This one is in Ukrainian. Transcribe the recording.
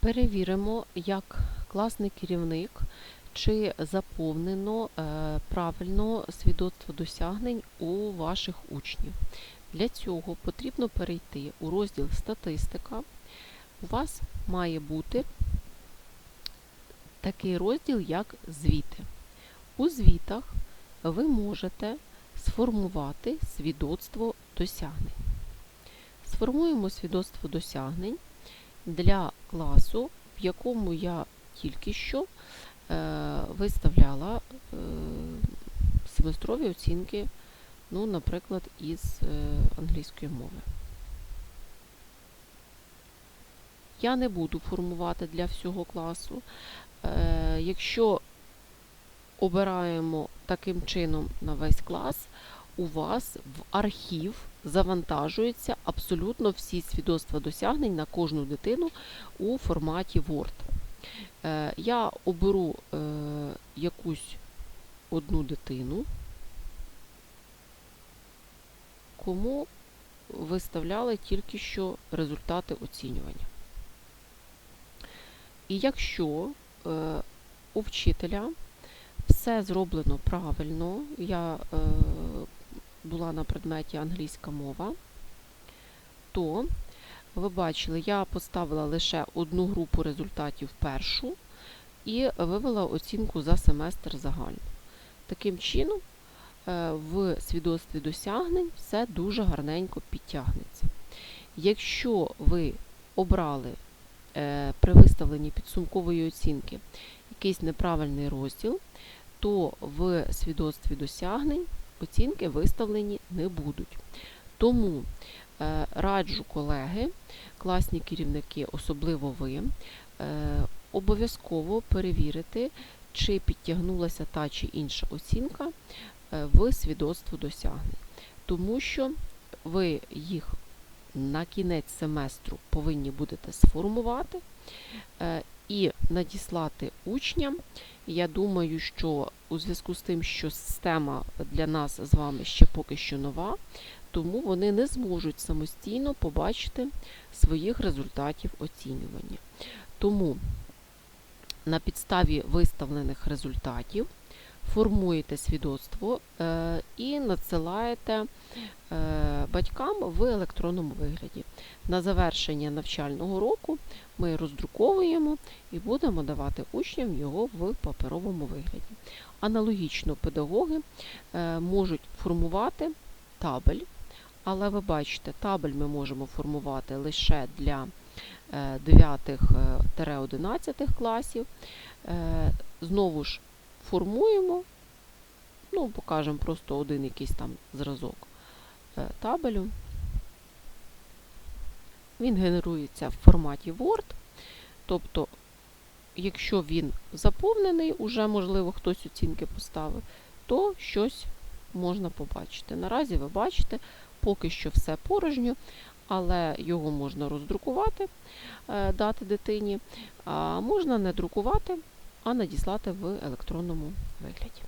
Перевіримо, як класний керівник, чи заповнено е, правильно свідоцтво досягнень у ваших учнів. Для цього потрібно перейти у розділ Статистика. У вас має бути такий розділ, як звіти. У звітах ви можете сформувати свідоцтво досягнень. Сформуємо свідоцтво досягнень для класу, в якому я тільки що е, виставляла е, семестрові оцінки, ну, наприклад, із е, англійської мови. Я не буду формувати для всього класу. Якщо обираємо таким чином на весь клас, у вас в архів завантажуються абсолютно всі свідоцтва досягнень на кожну дитину у форматі Word. Е, Я оберу е, якусь одну дитину, кому виставляли тільки що результати оцінювання. І якщо е, у вчителя все зроблено правильно, я була на предметі англійська мова, то ви бачили, я поставила лише одну групу результатів першу і вивела оцінку за семестр загально. Таким чином, е, в свідоцтві досягнень все дуже гарненько підтягнеться. Якщо ви обрали е, при виставленні підсумкової оцінки якийсь неправильний розділ, то в свідоцтві досягнень оцінки виставлені не будуть. Тому е, раджу колеги, класні керівники, особливо ви, е, обов'язково перевірити, чи підтягнулася та чи інша оцінка е, в свідоцтво досягнень. Тому що ви їх на кінець семестру повинні будете сформувати і надіслати учням. Я думаю, що у зв'язку з тим, що система для нас з вами ще поки що нова, тому вони не зможуть самостійно побачити своїх результатів оцінювання. Тому на підставі виставлених результатів формуєте свідоцтво е, і надсилаєте е, батькам в електронному вигляді. На завершення навчального року ми роздруковуємо і будемо давати учням його в паперовому вигляді. Аналогічно педагоги е, можуть формувати табель, але ви бачите, табель ми можемо формувати лише для 9-11 класів. Знову ж формуємо, ну, покажемо просто один якийсь там зразок табелю. Він генерується в форматі Word. Тобто, якщо він заповнений, уже, можливо, хтось оцінки поставив, то щось можна побачити. Наразі ви бачите, поки що все порожньо, але його можна роздрукувати, дати дитині, а можна не друкувати, а надіслати в електронному вигляді.